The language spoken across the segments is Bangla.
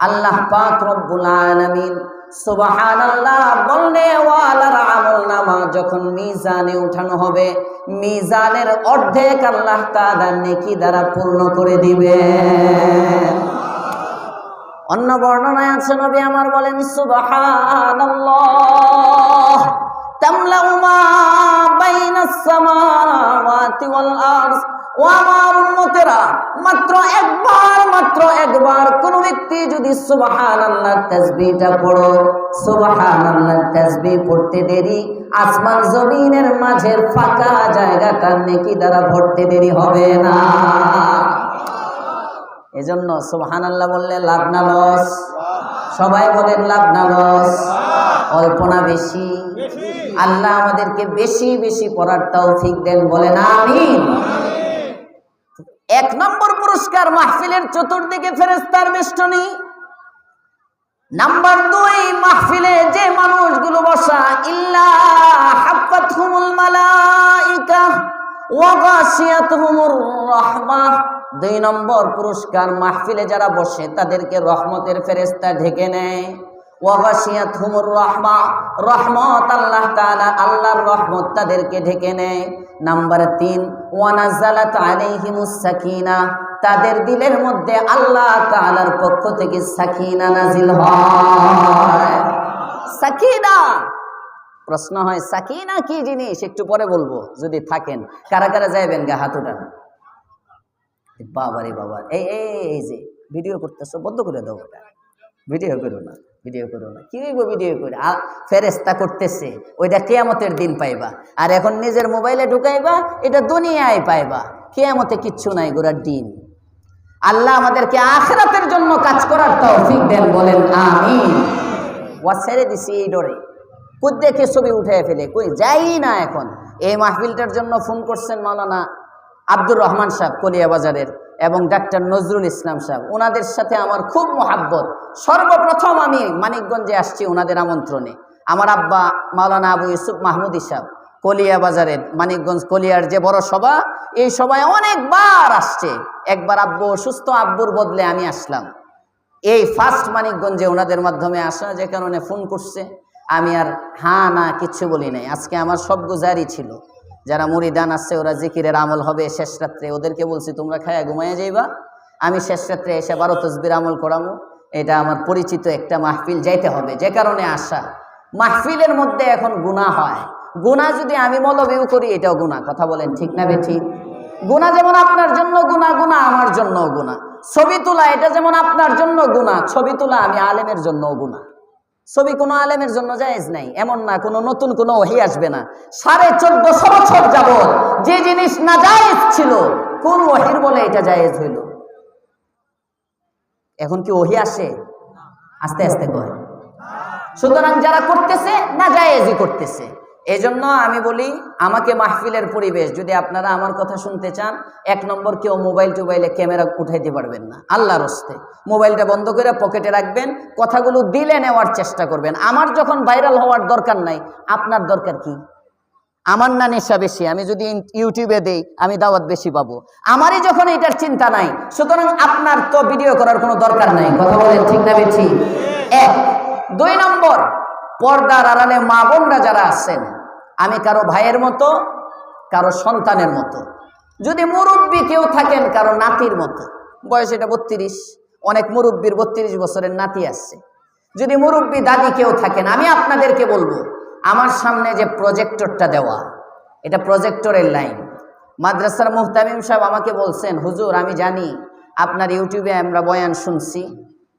আল্লাহ পাক রব্বুল আলামিন সুবহানাল্লাহ বললে, ওয়ালার আমল নামা যখন মিজানে উঠানো হবে, মিজানের অর্ধেক আল্লাহ তাআলা নেকি দ্বারা পূর্ণ করে দিবে। অন্য বর্ণনায় আছে, নবী আমার বলেন, সুবহানাল্লাহ তামলাউ মা বাইনাস সামাওয়াতি ওয়াল আরদ ও আমার উম্মতেরা মাত্র একবার মাত্র একবার কোন ব্যক্তি যদি সুবহানাল্লাহ তাসবিহটা পড়ো সুবহানাল্লাহ তাসবিহ পড়তে দেরি আসমান জমিনের মাঝের ফাঁকা জায়গাটা নেকি দ্বারা ভরতে দেরি হবে না। এজন্য সুবহান আল্লাহ বললে লাভ না লস। সবাই বলেন লাভ না লস। অল্প না বেশি। আল্লাহ আমাদেরকে বেশি বেশি পড়ার তৌফিক দেন বলেন আমিন। এক নম্বর পুরস্কার মাহফিলের চতুর্দিকে ফেরেস্তার বেষ্টনী নাম্বার দুই, মাহফিলে যে মানুষগুলো বসা, ইল্লা দুই নম্বর পুরস্কার মাহফিলে যারা বসে, তাদেরকে রহমতের ফেরেস্তা ঢেকে নেয়। ওয়াগাশিয়াত হুমুর রহমা রহমত আল্লাহ তাআলা আল্লাহর রহমত তাদেরকে ঢেকে নেয়। নাম্বার তিন ওয়ানাজালাত আলাইহিমুস সাকিনা, তাদের দিলের মধ্যে আল্লাহ তাআলার পক্ষ থেকে সাকিনা নাজিল হয়। সাকিনা! প্রশ্ন হয়, সাকিনা কি জিনিস? একটু পরে বলব, যদি থাকেন। কারা কারা যাইবেন গা, হাত উঠান। বাবারে বাবা, এই এই এই যে, ভিডিও করতেছো, বন্ধ করে ওটা। ভিডিও করো না। ভিডিও করো না। কি হইব ভিডিও করে? আ ফেরেস্তা করতেছে, ওইটা কেয়ামতের দিন পাইবা। আর এখন নিজের মোবাইলে ঢুকাইবা, এটা দুনিয়ায় পাইবা। কেয়ামতে কিচ্ছু নাই গোড়ার দিন। আল্লাহ আমাদেরকে আখরাতের জন্য কাজ করার তৌফিক দেন, বলেন আমিন। ওয়া ছেড়ে দিছি এই ডরে। কই দেখে ছবি উঠে ফেলে। কই যাই না এখন? এই মাহফিলটার জন্য ফোন করছেন মাওলানা আব্দুর রহমান সাহেব কলিয়া বাজারের এবং ডাক্তার নজরুল ইসলাম সাহেব, ওনাদের সাথে আমার খুব মহাব্বত। সর্বপ্রথম আমি মানিকগঞ্জে আসছি ওনাদের আমন্ত্রণে। আমার আব্বা মাওলানা আবু ইউসুফ মাহমুদি সাহেব কলিয়া বাজারের মানিকগঞ্জ কলিয়ার যে বড় সভা, এই সভায় অনেকবার আসছে। একবার আব্বু অসুস্থ আব্বুর বদলে আমি আসলাম। এই ফার্স্ট মানিকগঞ্জে ওনাদের মাধ্যমে আসা যে কারণে ফোন করছে। আমি আর হা না কিচ্ছু বলি নাই। আজকে আমার সব গুজারি ছিল। যারা মুড়িদান আসছে ওরা জিকিরের আমল হবে শেষ রাত্রে। ওদেরকে বলছি, তোমরা খায়া ঘুমাইয়া যাইবা। আমি শেষ রাত্রে এসে বারো তসবির আমল করামো। এটা আমার পরিচিত একটা মাহফিল, যাইতে হবে। যে কারণে আসা মাহফিলের মধ্যে এখন গুণা হয়। গুণা যদি আমি মলবিউ করি, এটাও গুণা। কথা বলেন ঠিক না বে ঠিক গুণা যেমন আপনার জন্য গুণা গুণা আমার জন্য গুণা। ছবি তোলা, এটা যেমন আপনার জন্য গুণা। ছবি তোলা, আমি আলেমের জন্য গুণা। ছবি কোনো আলেমের জন্য জায়েজ নাই, এমন না, কোনো নতুন কোনো ওহি আসবে না। সাড়ে চোদ্দশো বছর যাবৎ যে জিনিস না জায়েজ ছিল, কোন ওহির বলে এটা জায়েজ হইল? এখন কি ওহি আসে? আস্তে আস্তে কয় সুতরাং যারা করতেছে, না জায়েজই করতেছে। এই জন্য আমি বলি, আমাকে মাহফিলের পরিবেশ, যদি আপনারা আমার কথা শুনতে চান, এক নম্বর কেউ মোবাইল টোবাইলে ক্যামেরা উঠাইতে পারবেন না। আল্লাহর হস্তে। মোবাইলটা বন্ধ করে পকেটে রাখবেন, কথাগুলো দিলে নেওয়ার চেষ্টা করবেন। আমার যখন ভাইরাল হওয়ার দরকার নাই, আপনার দরকার কি? আমার না নেশা বেশি, আমি যদি ইউটিউবে দেই, আমি দাওয়াত বেশি পাবো। আমারই যখন এটার চিন্তা নাই, সুতরাং আপনার তো ভিডিও করার কোনো দরকার নাই। কথা বলেন ঠিক না বেঠি এক। দুই নম্বর, পর্দার আড়ালে মা বোনরা যারা আছেন আমি কারও ভাইয়ের মতো, কারও সন্তানের মতো। যদি মুরব্বী কেউ থাকেন, কারও নাতির মতো। বয়স এটা বত্রিশ, অনেক মুরব্বীর বত্রিশ বছরের নাতি আসছে যদি মুরব্বী দাদি কেউ থাকেন, আমি আপনাদেরকে বলব, আমার সামনে যে প্রজেক্টরটা দেওয়া, এটা প্রজেক্টরের লাইন মাদ্রাসার মুহতামিম সাহেব আমাকে বলছেন, হুজুর, আমি জানি আপনার ইউটিউবে আমরা বয়ান শুনছি,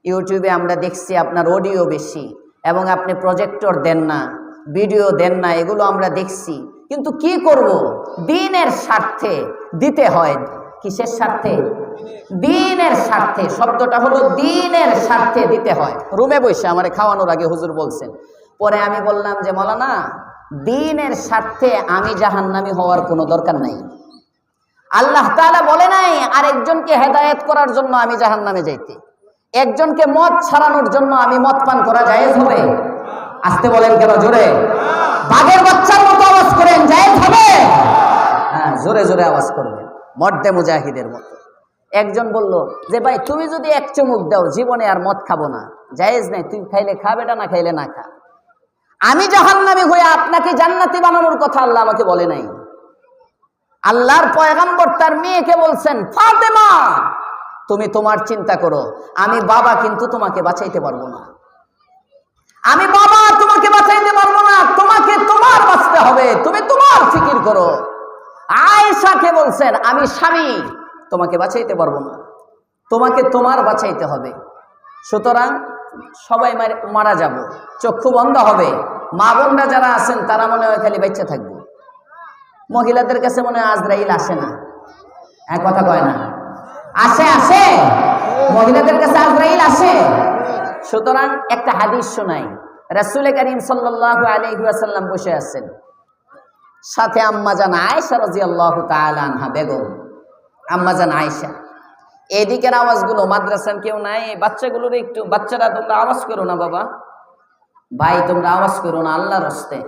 ইউটিউবে আমরা দেখছি আপনার অডিও বেশি এবং আপনি প্রজেক্টর দেন না। ভিডিও দেন না, এগুলো আমরা দেখছি। কিন্তু কি করব? দিনের স্বার্থে দিতে হয়। কিসের স্বার্থে? দিনের স্বার্থে। শব্দটা হলো দিনের স্বার্থে দিতে হয়। রুমে বসে আমারে খাওয়ানোর আগে হুজুর বলছেন, পরে আমি বললাম যে, মলানা, দিনের স্বার্থে আমি জাহান্নামি হওয়ার কোনো দরকার নাই। আল্লাহ তাআলা বলে নাই আর একজনকে হেদায়েত করার জন্য আমি জাহান্নামে যাইতে। একজনকে মদ ছাড়ানোর জন্য আমি মদ পান করা জায়েজ হবে? আসতে বলেন কেন জোরে? বাঘের বাচ্চার মতো আওয়াজ করেন, জায়েজ হবে? হ্যাঁ জোরে জোরে আওয়াজ করবেন, মর্দে মুজাহিদের মতো। একজন বলল, যে ভাই, তুমি যদি এক চুমুক দাও, জীবনে আর মদ খাব না। জায়েজ নাই, তুই খাইলে খা, বেটা না খাইলে না খা। আমি জাহান্নামী হয়ে আপনাকে জান্নাতি বানানোর কথা আল্লাহ আমাকে বলে নাই। আল্লাহর পয়গাম্বর তার মেয়েকে বলছেন, ফাতেমা, তুমি তোমার চিন্তা করো, আমি বাবা কিন্তু তোমাকে বাঁচাইতে পারব না। আমি বাবা, তোমাকে বাঁচাইতে পারব না। তোমাকে তোমার বাঁচতে হবে। তুমি তোমার ফিকির করো। আয়েশাকে বলছেন, আমি স্বামী, তোমাকে বাঁচাইতে পারব না। তোমাকে তোমার বাঁচাইতে হবে। সুতরাং সবাই মার- যাব। চক্ষু বন্ধ হবে। মা বোনরা যারা আছেন, তারা মনে হয় খালি বাচ্চা থাকবে। মহিলাদের কাছে মনে হয় আজরাইল আসে না। এক কথা কয় না। আসে আসে। মহিলাদের কাছে আজরাইল আসে। সুতরাং একটা হাদিস শোনাই। রাসূল করিম সাল্লাল্লাহু আলাইহি ওয়াসাল্লাম বসে আছেন। সাথে আম্মা আম্মাজান আয়েশা রাদিয়াল্লাহু তাআলা আনহা, বেগম। আম্মাজান আয়েশা, এদিকের আওয়াজগুলো মাদ্রাসার কেউ নাই বাচ্চাগুলোর একটু, বাচ্চারা তোমরা আওয়াজ করো না বাবা। ভাই, তোমরা আওয়াজ করো না, আল্লাহর হস্তে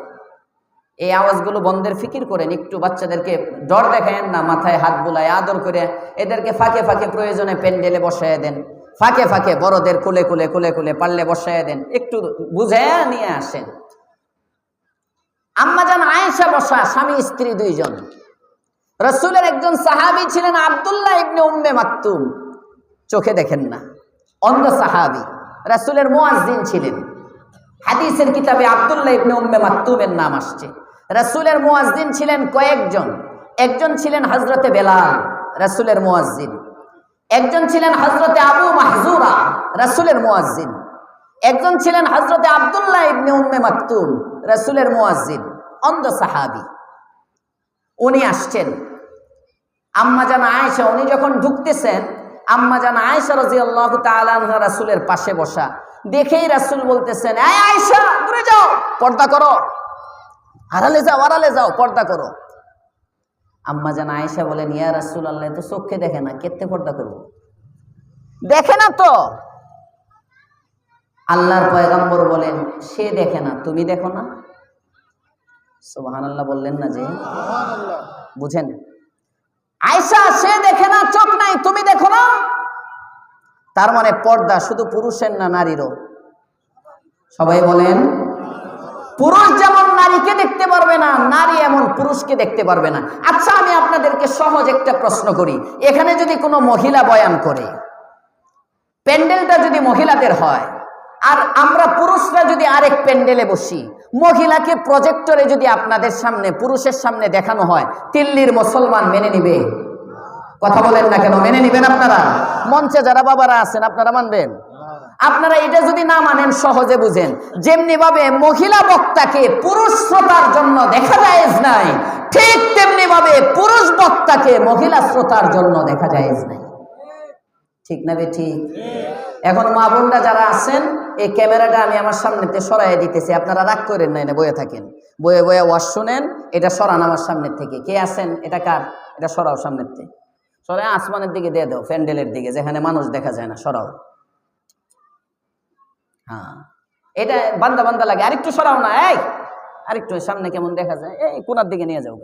এই আওয়াজগুলো বন্ধের ফিকির করেন, একটু বাচ্চাদেরকে ডর দেখায়েন না, মাথায় হাত বুলায় আদর করে, এদেরকে ফাঁকে ফাঁকে প্রয়োজনে প্যান্ডেলে বসায় দেন। ফাঁকে ফাঁকে বড়দের কুলে কুলে কুলে কুলে পারলে বসায় দেন। একটু বুঝে নিয়ে আসেন। আম্মাজান আয়েশা বসা, স্বামী, স্ত্রী দুইজন। রসুলের একজন সাহাবী ছিলেন আব্দুল্লাহ ইবনে উম্মে মাকতুম। চোখে দেখেন না। অন্ধ সাহাবি। রাসূলের মুয়াজ্জিন ছিলেন। হাদিসের কিতাবে আব্দুল্লাহ ইবনে উম্মে মাকতুমের নাম আসছে। রাসূলের মুয়াজ্জিন ছিলেন কয়েকজন। একজন ছিলেন হযরতে বেলাল, রাসূলের মুয়াজ্জিন। একজন ছিলেন হযরতে আবু মাহজুরা রাসূলের মুয়াজ্জিন। একজন ছিলেন হযরতে আব্দুল্লাহ ইবনে উম্মে মাকতুম, রাসূলের মুয়াজ্জিন, অন্ধ সাহাবি। উনি আসছেন। আম্মা আম্মাজান আয়েশা, উনি যখন ঢুকতেছেন, আম্মা আম্মাজান আয়েশা রাদিয়াল্লাহু তাআলা আনহা রাসূলের পাশে বসা। দেখেই রাসূল বলতেছেন আয়েশা, দূরে যাও, পর্দা করো। আড়ালে যাও আড়ালে যাও, পর্দা করো। আম্মাজান আয়েশা বলেন ইয়া রাসূল আল্লাহ তো চোখে দেখে না কেতে পর্দা করব। দেখে না তো। আল্লাহর পয়গম্বর বলেন সে দেখে না তুমি দেখো না? সুবহানাল্লাহ বললেন না যে। বুঝেন? আয়সা সে দেখে না চোখ নাই তুমি দেখো না? তার মানে পর্দা শুধু পুরুষের না নারীরও? সবাই বলেন পুরুষ যেমন নারীকে দেখতে পারবে না, নারী এমন পুরুষকে দেখতে পারবে না। আচ্ছা আমি আপনাদেরকে সহজ একটা প্রশ্ন করি। এখানে যদি কোনো মহিলা বয়ান করে, প্যান্ডেলটা যদি মহিলাদের হয়, আর আমরা পুরুষরা যদি আরেক প্যান্ডেলে বসি, মহিলাকে প্রজেক্টরে যদি আপনাদের সামনে, পুরুষের সামনে দেখানো হয় দিল্লির মুসলমান মেনে নিবে? কথা বলেন না কেন, মেনে নিবেন আপনারা? মঞ্চে যারা বাবারা আছেন, আপনারা মানবেন? আপনারা এটা যদি না মানেন, সহজে বুঝেন। যেমনি ভাবে মহিলা বক্তাকে পুরুষ শ্রোতার জন্য দেখা যায় নাই, ঠিক তেমনি ভাবে পুরুষ বক্তাকে মহিলা শ্রোতার জন্য দেখা যায় নাই। ঠিক না বে ঠিক? এখন মা বোনরা যারা আছেন, এই ক্যামেরাটা আমি আমার সামনেতে সরাই দিতেছি। আপনারা রাগ করেন না বয়ে থাকেন। বয়ে বয়ে ওয়াশ শুনেন, এটা সরান আমার সামনের থেকে। কে আছেন? এটা কার? এটা সরাও সামনের থেকে সরাই আসমানের দিকে দিয়ে দাও, প্যান্ডেলের দিকে, যেখানে মানুষ দেখা যায় না, সরাও। হ্যাঁ। এটা বান্দা বান্দা লাগে। আরেকটু সরাও না, এই। আরেকটু সামনে কেমন দেখা যায়? এই কোনার দিকে নিয়ে যাও।